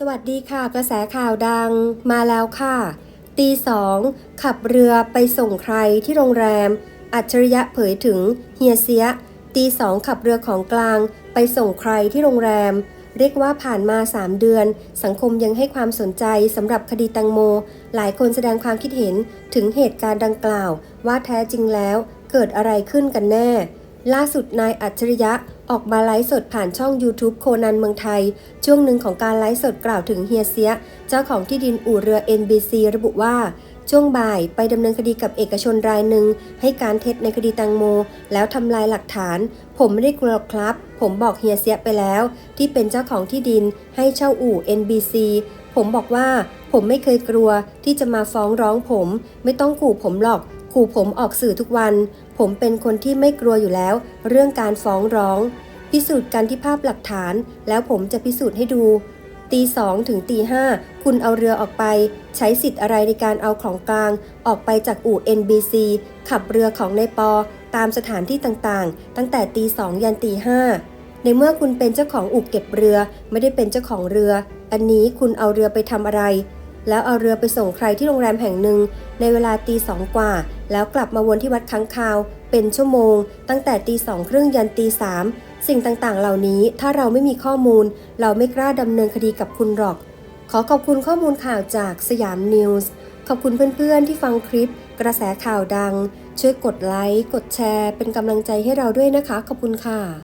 สวัสดีค่ะ กระแสข่าวดังมาแล้วค่ะ ตีสองขับเรือไปส่งใครที่โรงแรม อัจฉริยะเผยถึงเฮียเสีย ตีสองขับเรือของกลาง ไปส่งใครที่โรงแรม เรียกว่าผ่านมา 3 เดือน สังคมยังให้ความสนใจสำหรับคดีตังโม หลายคนแสดงความคิดเห็นถึงเหตุการณ์ดังกล่าว ว่าแท้จริงแล้ว เกิดอะไรขึ้นกันแน่ ล่าสุดนายอัจฉริยะ ออกมาไลฟ์สดผ่านช่อง YouTube โคนันเมืองไทย ช่วงหนึ่งของการไลฟ์สดกล่าวถึงเฮียเสีย เจ้าของที่ดินอู่เรือ NBC ระบุว่า ช่วงบ่ายไปดำเนินคดีกับเอกชนรายหนึ่ง ให้การเท็จในคดีตังโม แล้วทำลายหลักฐาน ผมไม่ได้กลัวหรอกครับ ผมบอกเฮียเสียไปแล้ว ที่เป็นเจ้าของที่ดินให้เช่าอู่ NBC ผมบอกว่า ผมไม่เคยกลัวที่จะมาฟ้องร้องผม ไม่ต้องขู่ผมหรอก ขู่ผมออกสื่อทุกวัน ผมเป็นคนที่ไม่กลัวอยู่แล้ว เรื่องการฟ้องร้อง พิสูจน์กันที่ภาพหลักฐาน แล้วผมจะพิสูจน์ให้ดู ตีสองถึงตีห้าคุณเอาเรือออกไป ใช้สิทธิ์อะไรในการเอาของกลาง ออกไปจากอู่ NBC ขับเรือของนายปอ ตามสถานที่ต่างๆ ตั้งแต่ตีสองยันตีห้าในเมื่อคุณเป็นเจ้าของอู่เก็บเรือ ไม่ได้เป็นเจ้าของเรือ อันนี้คุณเอาเรือไปทำอะไร แล้วเอาเรือไปส่งใครที่โรงแรมแห่งหนึ่ง ในเวลาตีสองกว่า แล้วกลับมาวนที่วัดค้างคาว เป็นชั่วโมง ตั้งแต่ตีสองครึ่งยันตีสามสิ่งต่างๆ เหล่านี้ถ้าเราไม่มีข้อมูล เราไม่กล้าดำเนินคดีกับคุณหรอก ขอขอบคุณข้อมูลข่าวจากสยามนิวส์ขอบคุณเพื่อนๆ ที่ฟังคลิป กระแสข่าวดัง ช่วยกดไลค์กดแชร์ เป็นกำลังใจให้เราด้วยนะคะ ขอบคุณค่ะ